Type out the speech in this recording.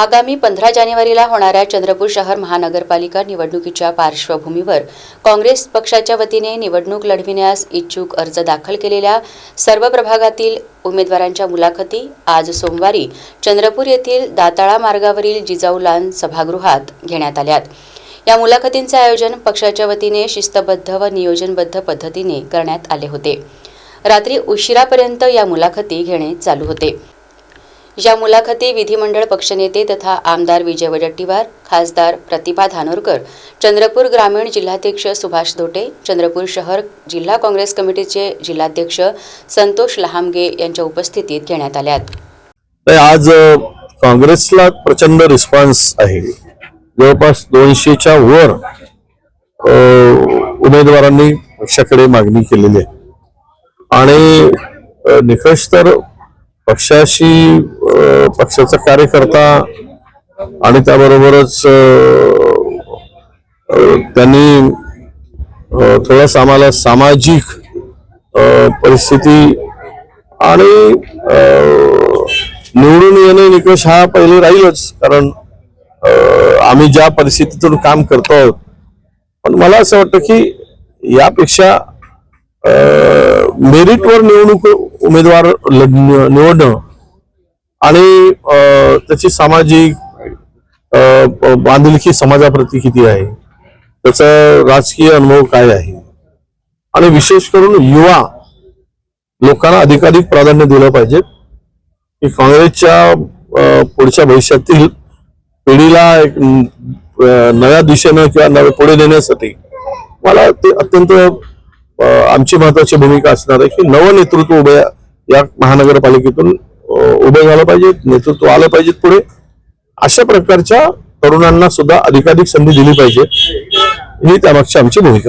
आगामी पंधरा जानेवारीला होणाऱ्या चंद्रपूर शहर महानगरपालिका निवडणुकीच्या पार्श्वभूमीवर काँग्रेस पक्षाच्या वतीने निवडणूक लढविण्यास इच्छुक अर्ज दाखल केलेल्या सर्व प्रभागातील उमेदवारांच्या मुलाखती आज सोमवारी चंद्रपूर येथील दाताळा मार्गावरील जिजाऊ लान सभागृहात घेण्यात आल्यात. या मुलाखतींचे आयोजन पक्षाच्या वतीने शिस्तबद्ध व नियोजनबद्ध पद्धतीने करण्यात आले होते. रात्री उशिरापर्यंत या मुलाखती घेणे चालू होते. या मुलाखती विधिमंडळ पक्षनेते तथा आमदार विजय वडट्टीवार खासदार प्रतिभा धानोरकर चंद्रपूर ग्रामीण जिल्हाध्यक्ष सुभाष धोटे चंद्रपूर शहर जिल्हा काँग्रेस कमिटीचे जिल्हाध्यक्ष संतोष लहामगे यांच्या उपस्थितीत घेण्यात आल्यात. तर आज काँग्रेसला प्रचंड रिस्पॉन्स आहे. जवळपास दोनशेच्या वर उमेदवारांनी पक्षाकडे मागणी केलेली आहे. आणि निकष तर पक्षाशी पक्षाचा कार्यकर्ता आणि त्याबरोबरच त्यांनी अ, आम्हाला सामाजिक परिस्थिती आणि निवडून येणे निकष हा पहिले राहीलच. कारण आम्ही ज्या परिस्थितीतून काम करतो आहोत. पण मला असं वाटतं की यापेक्षा मेरिटवर निवडणूक उमेदवार निवडणं आणि त्याची सामाजिक बांधिलकी समाजाप्रती किती आहे? त्याचा राजकीय अनुभव काय आहे? आणि विशेष करून युवा लोकांना अधिकाधिक प्राधान्य दिलं पाहिजे की काँग्रेसच्या पुढच्या भविष्यातील पिढीला एक नव्या दिशेनं किंवा नव्या पुढे नेण्यासाठी मला ते अत्यंत आमची महत्वाची भूमिका असणार आहे की नवं नेतृत्व उभ्या या महानगरपालिकेतून अ, उभं झालं पाहिजे नेतृत्व आलं पाहिजे पुढे. अशा प्रकारच्या तरुणांना सुद्धा अधिकाधिक संधी दिली पाहिजे. ही त्यामागची आमची भूमिका.